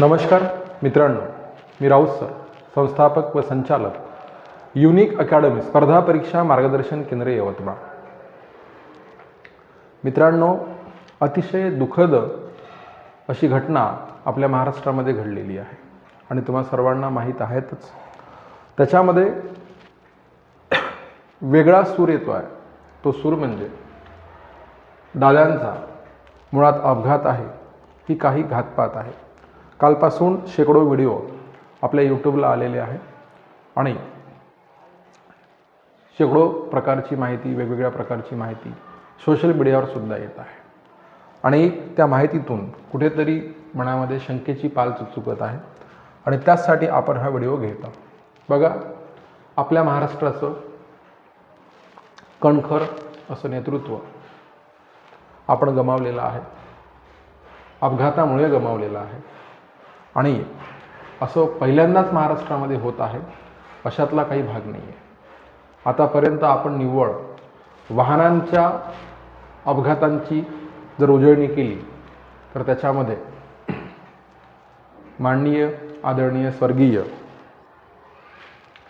नमस्कार मित्रांनो. मी राऊत सर संस्थापक व संचालक युनिक अकॅडमी स्पर्धा परीक्षा मार्गदर्शन केंद्र यवतमाळ. मित्रांनो अतिशय दुःखद अशी घटना आपल्या महाराष्ट्रामध्ये घडलेली आहे. आणि तुम्हा सर्वांना माहीत आहेतच. त्याच्यामध्ये वेगळा सूर येतो आहे. तो सूर म्हणजे दादांचा मुळात अपघात आहे. की काही घातपात आहे. कालपासून शेकडो व्हिडिओ आपल्या यूट्यूबला आलेले आहे. आणि शेकडो प्रकारची माहिती वेगवेगळ्या प्रकारची माहिती सोशल मीडियावर सुद्धा येत आहे. आणि त्या माहितीतून कुठेतरी मनामध्ये शंकेची पाल चुकचुकत आहे. आणि त्याचसाठी आपण हा व्हिडिओ घेतो. बघा आपल्या महाराष्ट्राचं कणखर असं नेतृत्व आपण गमावलेलं आहे. अपघातामुळे गमावलेलं आहे. आणि असं पहिल्यांदाच महाराष्ट्रामध्ये होत आहे अशातला काही भाग नाही आहे आतापर्यंत आपण निव्वळ वाहनांच्या अपघातांची जर उजळणी केली तर त्याच्यामध्ये माननीय आदरणीय स्वर्गीय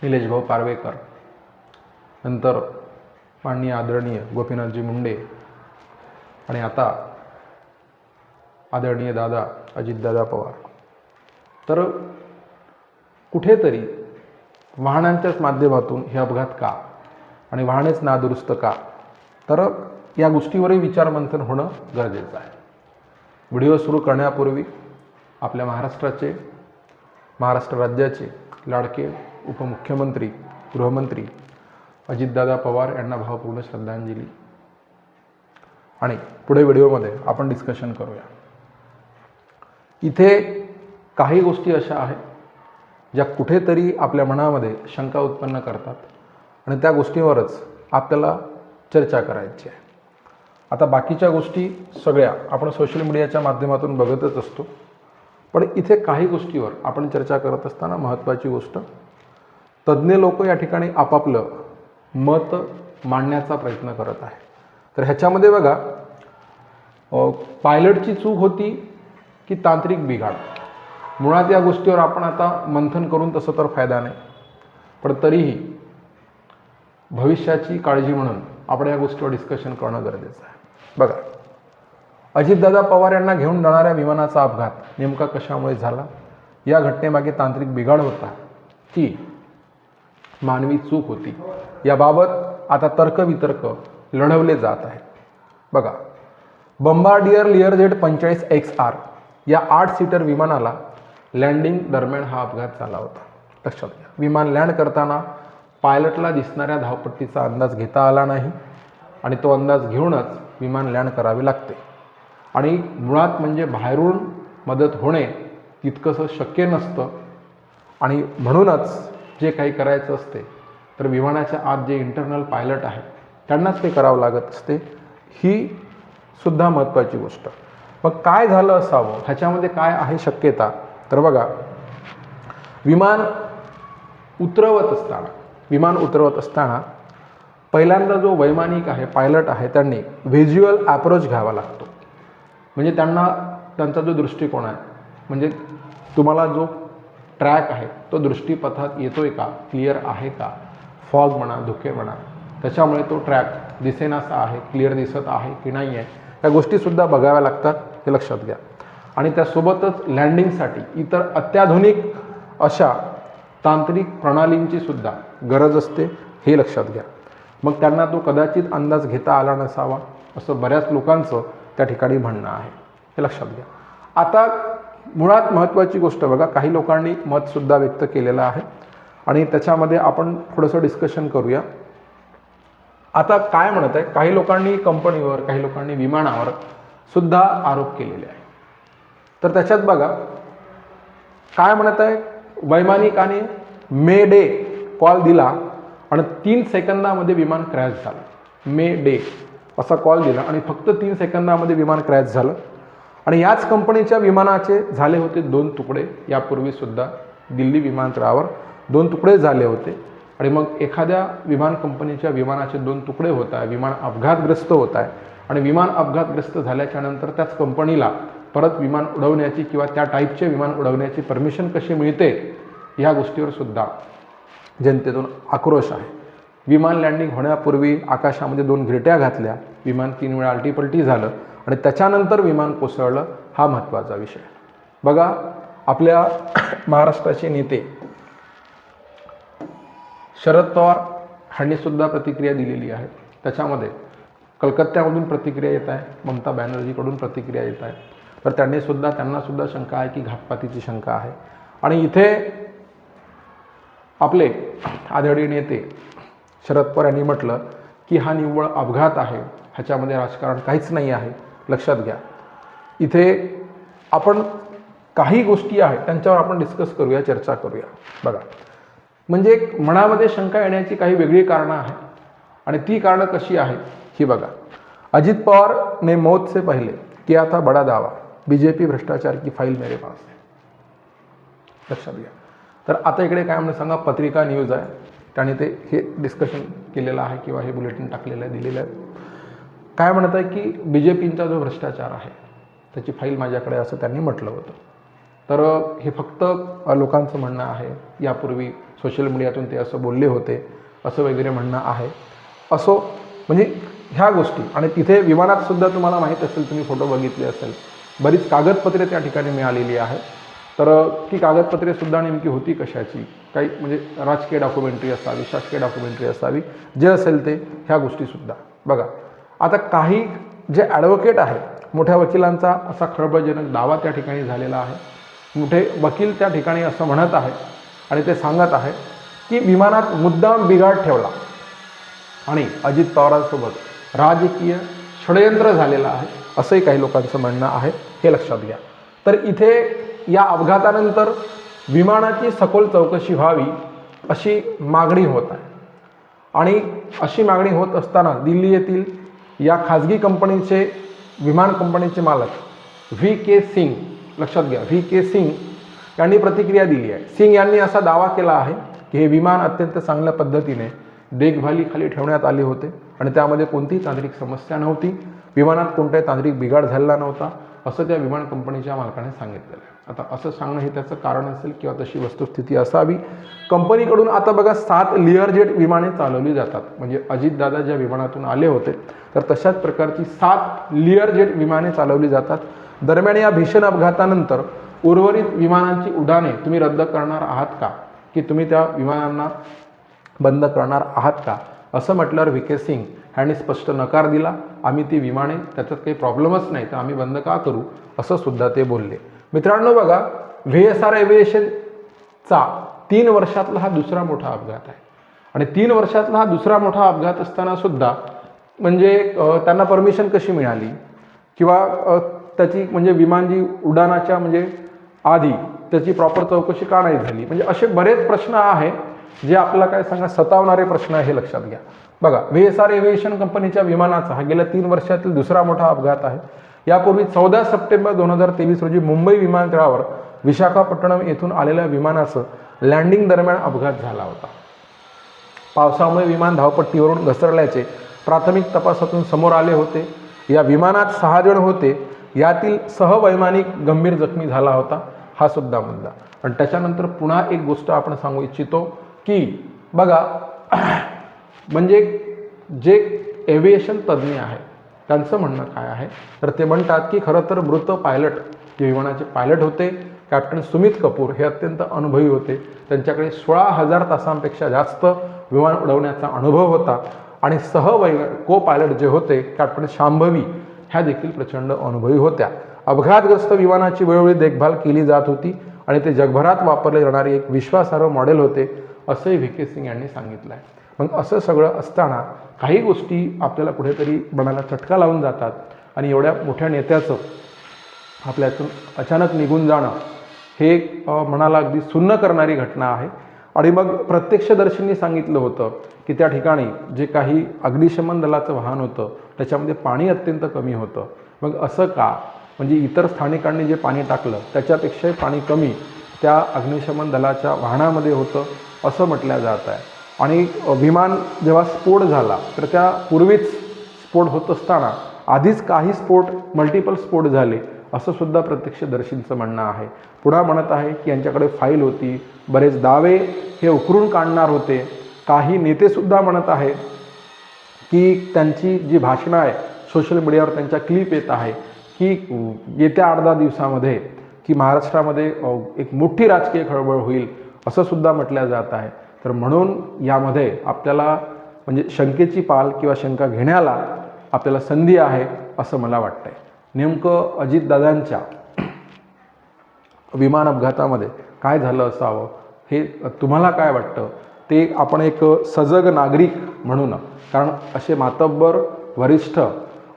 निलेशभाऊ पारवेकर नंतर माननीय आदरणीय गोपीनाथजी मुंडे आणि आता आदरणीय दादा अजितदादा पवार. तर कुठेतरी वाहनांच्याच माध्यमातून हे अपघात का? आणि वाहनेच नादुरुस्त का? तर या गोष्टीवरही विचारमंथन होणं गरजेचं आहे. व्हिडिओ सुरू करण्यापूर्वी आपल्या महाराष्ट्राचे महाराष्ट्र राज्याचे लाडके उपमुख्यमंत्री गृहमंत्री अजितदादा पवार यांना भावपूर्ण श्रद्धांजली. आणि पुढे व्हिडिओमध्ये आपण डिस्कशन करूया. इथे काही गोष्टी अशा आहेत ज्या कुठेतरी आपल्या मनामध्ये शंका उत्पन्न करतात आणि त्या गोष्टीवरच आपल्याला चर्चा करायची आहे. आता बाकीच्या गोष्टी सगळ्या आपण सोशल मीडियाच्या माध्यमातून बघतच असतो. पण इथे काही गोष्टीवर आपण चर्चा करत असताना महत्त्वाची गोष्ट तज्ज्ञ लोक या ठिकाणी आपापलं मत मांडण्याचा प्रयत्न करत आहे तर ह्याच्यामध्ये बघा पायलटची चूक होती की तांत्रिक बिघाड? मुळात या गोष्टीवर आपण आता मंथन करून तसं तर फायदा नाही. पण तरीही भविष्याची काळजी म्हणून आपण या गोष्टीवर डिस्कशन करणं गरजेचं आहे. बघा अजितदादा पवार यांना घेऊन जाणाऱ्या विमानाचा अपघात नेमका कशामुळे झाला? या घटनेमागे तांत्रिक बिघाड होता की मानवी चूक होती? याबाबत आता तर्कवितर्क लढवले जात आहेत. बघा बंबार्डियर लिअर जेट पंचेचाळीस एक्स आर या आठ सीटर विमानाला लँडिंग दरम्यान हा अपघात झाला होता. लक्षात घ्या. विमान लँड करताना पायलटला दिसणाऱ्या धावपट्टीचा अंदाज घेता आला नाही आणि तो अंदाज घेऊनच विमान लँड करावे लागते. आणि मुळात म्हणजे बाहेरून मदत होणे तितकंसं शक्य नसतं. आणि म्हणूनच जे काही करायचं असते तर विमानाच्या आत जे इंटरनल पायलट आहे त्यांनाच ते करावं लागत असते. ही सुद्धा महत्त्वाची गोष्ट. मग काय झालं असावं? ह्याच्यामध्ये काय आहे शक्यता? तर बघा विमान उतरवत असताना विमान उतरवत असताना पहिल्यांदा जो वैमानिक आहे पायलट आहे त्यांनी व्हिज्युअल ॲप्रोच घ्यावा लागतो. म्हणजे त्यांना त्यांचा जो दृष्टिकोन आहे म्हणजे तुम्हाला जो ट्रॅक आहे तो दृष्टीपथात येतो आहे का क्लिअर आहे का फॉग म्हणा धुके म्हणा त्याच्यामुळे तो ट्रॅक दिसेनासा आहे क्लिअर दिसत आहे की नाही आहे या गोष्टीसुद्धा बघाव्या लागतात हे लक्षात घ्या. आणि त्यासोबतच लँडिंगसाठी इतर अत्याधुनिक अशा तांत्रिक प्रणालींची सुद्धा गरज असते हे लक्षात घ्या. मग त्यांना तो कदाचित अंदाज घेता आला नसावा असं बऱ्याच लोकांचं त्या ठिकाणी म्हणणं आहे. हे लक्षात घ्या. आता मुळात महत्त्वाची गोष्ट बघा काही लोकांनी मतसुद्धा व्यक्त केलेलं आहे. आणि त्याच्यामध्ये आपण थोडंसं डिस्कशन करूया. आता काय म्हणत आहे? काही लोकांनी कंपनीवर काही लोकांनी विमानावर सुद्धा आरोप केलेले आहे तर त्याच्यात बघा काय म्हणत आहे? वैमानिकाने मे डे कॉल दिला आणि तीन सेकंदामध्ये विमान क्रॅश झालं. मे डे असा कॉल दिला आणि फक्त तीन सेकंदामध्ये विमान क्रॅश झालं. आणि याच कंपनीच्या विमानाचे झाले होते दोन तुकडे. यापूर्वीसुद्धा दिल्ली विमानतळावर दोन तुकडे झाले होते. आणि मग एखाद्या विमान कंपनीच्या विमानाचे दोन तुकडे होत आहे विमान अपघातग्रस्त होत आहे आणि विमान अपघातग्रस्त झाल्याच्यानंतर त्याच कंपनीला परत विमान उडवण्याची किंवा त्या टाईपचे विमान उडवण्याची परमिशन कशी मिळते ह्या गोष्टीवर सुद्धा जनतेतून आक्रोश आहे. विमान लँडिंग होण्यापूर्वी आकाशामध्ये दोन घिरट्या घातल्या विमान तीन वेळा आलटीपलटी झालं आणि त्याच्यानंतर विमान कोसळलं हा महत्त्वाचा विषय बघा आपल्या महाराष्ट्राचे नेते शरद पवार ह्यांनी सुद्धा प्रतिक्रिया दिलेली आहे. त्याच्यामध्ये कलकत्त्यामधून प्रतिक्रिया येत आहे ममता बॅनर्जीकडून प्रतिक्रिया येत आहे. तर त्यांनी सुद्धा त्यांना सुद्धा शंका आहे की घातपातीची शंका आहे. आणि इथे आपले आदरणीय नेते शरद पवार यांनी म्हटलं की हा निव्वळ अपघात आहे. ह्याच्यामध्ये राजकारण काहीच नाही आहे. लक्षात घ्या. इथे आपण काही गोष्टी आहेत त्यांच्यावर आपण डिस्कस करूया चर्चा करूया. बघा. म्हणजे एक मनामध्ये शंका येण्याची काही वेगळी कारणं आहेत. आणि ती कारणं कशी आहेत ही बघा. अजित पवार ने मौत से पहिले किया था बड़ा दावा. बीजेपी भ्रष्टाचार की फाईल मेरे पास है। लक्षात घ्या. तर आता इकडे काय म्हणून सांगा पत्रिका न्यूज आहे. त्याने ते हे डिस्कशन केलेलं आहे किंवा हे बुलेटिन टाकलेलं आहे दिलेलं आहे. काय म्हणत आहे की बी जे पींचा जो भ्रष्टाचार आहे त्याची फाईल माझ्याकडे असं त्यांनी म्हटलं होतं. तर हे फक्त लोकांचं म्हणणं आहे. यापूर्वी सोशल मीडियातून ते असं बोलले होते असं वगैरे म्हणणं आहे. असो म्हणजे ह्या गोष्टी आणि तिथे विमानात सुद्धा तुम्हाला माहीत असेल तुम्ही फोटो बघितले असेल बरीच कागदपत्रे त्या ठिकाणी मिळालेली आहेत. तर ती कागदपत्रेसुद्धा नेमकी होती कशाची? काही म्हणजे राजकीय डॉक्युमेंटरी असावी शासकीय डॉक्युमेंटरी असावी जे असेल ते ह्या गोष्टीसुद्धा बघा आता काही जे ॲडव्होकेट आहेत मोठ्या वकिलांचा असा खळबळजनक दावा त्या ठिकाणी झालेला आहे. मोठे वकील त्या ठिकाणी असं म्हणत आहे आणि ते सांगत आहे की विमानात मुद्दाम बिघाड ठेवला. आणि अजित पवारांसोबत राजकीय षडयंत्र झालेलं आहे. असंही काही लोकांचं म्हणणं आहे हे लक्षात घ्या. तर इथे या अपघातानंतर विमानाची सखोल चौकशी व्हावी अशी मागणी होत आहे. आणि अशी मागणी होत असताना दिल्ली येथील या खाजगी कंपनीचे विमान कंपनीचे मालक व्ही के सिंग लक्षात घ्या व्ही के सिंग यांनी प्रतिक्रिया दिली आहे. सिंग यांनी असा दावा केला आहे की हे विमान अत्यंत चांगल्या पद्धतीने देखभालीखाली ठेवण्यात आले होते आणि त्यामध्ये कोणतीही तांत्रिक समस्या नव्हती. विमानात कोणताही तांत्रिक बिघाड झालेला नव्हता असं त्या विमान कंपनीच्या मालकाने सांगितलेलं आहे. आता असं सांगणं हे त्याचं कारण असेल किंवा तशी वस्तुस्थिती असावी. कंपनीकडून आता बघा सात लिअर जेट विमाने चालवली जातात. म्हणजे अजितदादा ज्या विमानातून आले होते तर तशाच प्रकारची सात लिअर जेट विमाने चालवली जातात. दरम्यान या भीषण अपघातानंतर उर्वरित विमानांची उड्डाणे तुम्ही रद्द करणार आहात का? की तुम्ही त्या विमानांना बंद करणार आहात का? असं म्हटल्यावर व्ही के सिंग ह्याने स्पष्ट नकार दिला. आम्ही ती विमाने त्याच्यात काही प्रॉब्लेमच नाही तर आम्ही बंद का करू? असं सुद्धा ते बोलले. मित्रांनो बघा व्ही एस आर एव्हिएशनचा तीन वर्षातला हा दुसरा मोठा अपघात आहे. आणि तीन वर्षातला हा दुसरा मोठा अपघात असताना सुद्धा म्हणजे त्यांना परमिशन कशी मिळाली? किंवा त्याची म्हणजे विमान जी उड्डाणाच्या म्हणजे आधी त्याची प्रॉपर चौकशी का नाही झाली? म्हणजे असे बरेच प्रश्न आहे जे आपल्याला काय सांगा सतावणारे प्रश्न आहे हे लक्षात घ्या. बघा व्ही एस आर एव्हिएशन कंपनीच्या विमानाचा हा गेल्या तीन वर्षातील दुसरा मोठा अपघात आहे. यापूर्वी चौदा सप्टेंबर दोन हजार तेवीस रोजी मुंबई विमानतळावर विशाखापट्टणम येथून आलेल्या विमानाचं लँडिंग दरम्यान अपघात झाला होता. पावसामुळे विमान धावपट्टीवरून घसरल्याचे प्राथमिक तपासातून समोर आले होते. या विमानात सहा जण होते. यातील सहवैमानिक गंभीर जखमी झाला होता. हा सुद्धा मुद्दा. आणि त्याच्यानंतर पुन्हा एक गोष्ट आपण सांगू इच्छितो. की बघा म्हणजे जे एव्हिएशन तज्ज्ञ आहेत त्यांचं म्हणणं काय आहे? तर ते म्हणतात की खरं तर मृत पायलट जे विमानाचे पायलट होते. कॅप्टन सुमित कपूर हे अत्यंत अनुभवी होते. त्यांच्याकडे सोळा हजार तासांपेक्षा जास्त विमान उडवण्याचा अनुभव होता. आणि सहवै को पायलट जे होते कॅप्टन शांभवी ह्या देखील प्रचंड अनुभवी होत्या. अपघातग्रस्त विमानाची वेळोवेळी देखभाल केली जात होती. आणि ते जगभरात वापरले जाणारे एक विश्वासार्ह मॉडेल होते. असंही व्ही के सिंग यांनी सांगितलं आहे मग असं सगळं असताना काही गोष्टी आपल्याला कुठेतरी मनाला चटका लावून जातात आणि एवढ्या मोठ्या नेत्याचं आपल्यातून अचानक निघून जाणं हे मनाला अगदी सुन्न करणारी घटना आहे. आणि मग प्रत्यक्षदर्शींनी सांगितलं होतं की त्या ठिकाणी जे काही अग्निशमन दलाचं वाहन होतं त्याच्यामध्ये पाणी अत्यंत कमी होतं. मग असं का? म्हणजे इतर स्थानिकांनी जे पाणी टाकलं त्याच्यापेक्षाही पाणी कमी त्या अग्निशमन दलाच्या वाहनामध्ये होतं? असं म्हटलं जात आहे. आणि विमान जेव्हा स्फोट झाला तर त्या पूर्वीच स्फोट होत असताना आधीच काही स्फोट मल्टिपल स्फोट झाले असं सुद्धा प्रत्यक्षदर्शींचं म्हणणं आहे. पुन्हा म्हणत आहे की यांच्याकडे फाईल होती. बरेच दावे हे उकरून काढणार होते. काही नेतेसुद्धा म्हणत आहे की त्यांची जी भाषणं आहे सोशल मीडियावर त्यांच्या क्लिप येत आहे की येत्या अर्धा दिवसामध्ये की महाराष्ट्रामध्ये एक मोठी राजकीय खळबळ होईल. असं सुद्धा म्हटलं जात आहे. तर म्हणून यामध्ये आपल्याला म्हणजे शंकेची पाल किंवा शंका घेण्याला आपल्याला संधी आहे असं मला वाटतंय. नेमकं अजितदादांच्या विमान अपघातामध्ये काय झालं असावं हे तुम्हाला काय वाटतं? ते आपण एक सजग नागरिक म्हणून कारण असे मातब्बर वरिष्ठ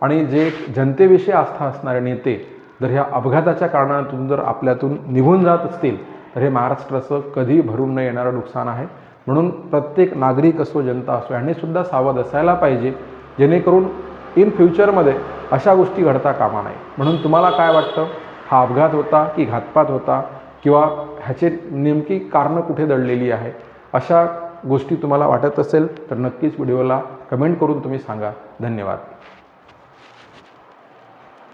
आणि जे जनतेविषयी आस्था असणारे नेते जर ह्या अपघाताच्या कारणातून जर आपल्यातून निघून जात असतील तर हे महाराष्ट्राचं कधी भरून न येणारं नुकसान आहे. म्हणून प्रत्येक नागरिक असो जनता असो यांनी सुद्धा सावध असायला पाहिजे जेणेकरून इन फ्युचरमध्ये अशा गोष्टी घडता कामा नये. म्हणून तुम्हाला काय वाटतं? हा अपघात होता की घातपात होता? किंवा ह्याचे नेमकी कारणं कुठे दडलेली आहे अशा गोष्टी तुम्हाला वाटत असेल तर नक्कीच व्हिडिओला कमेंट करून तुम्ही सांगा. धन्यवाद.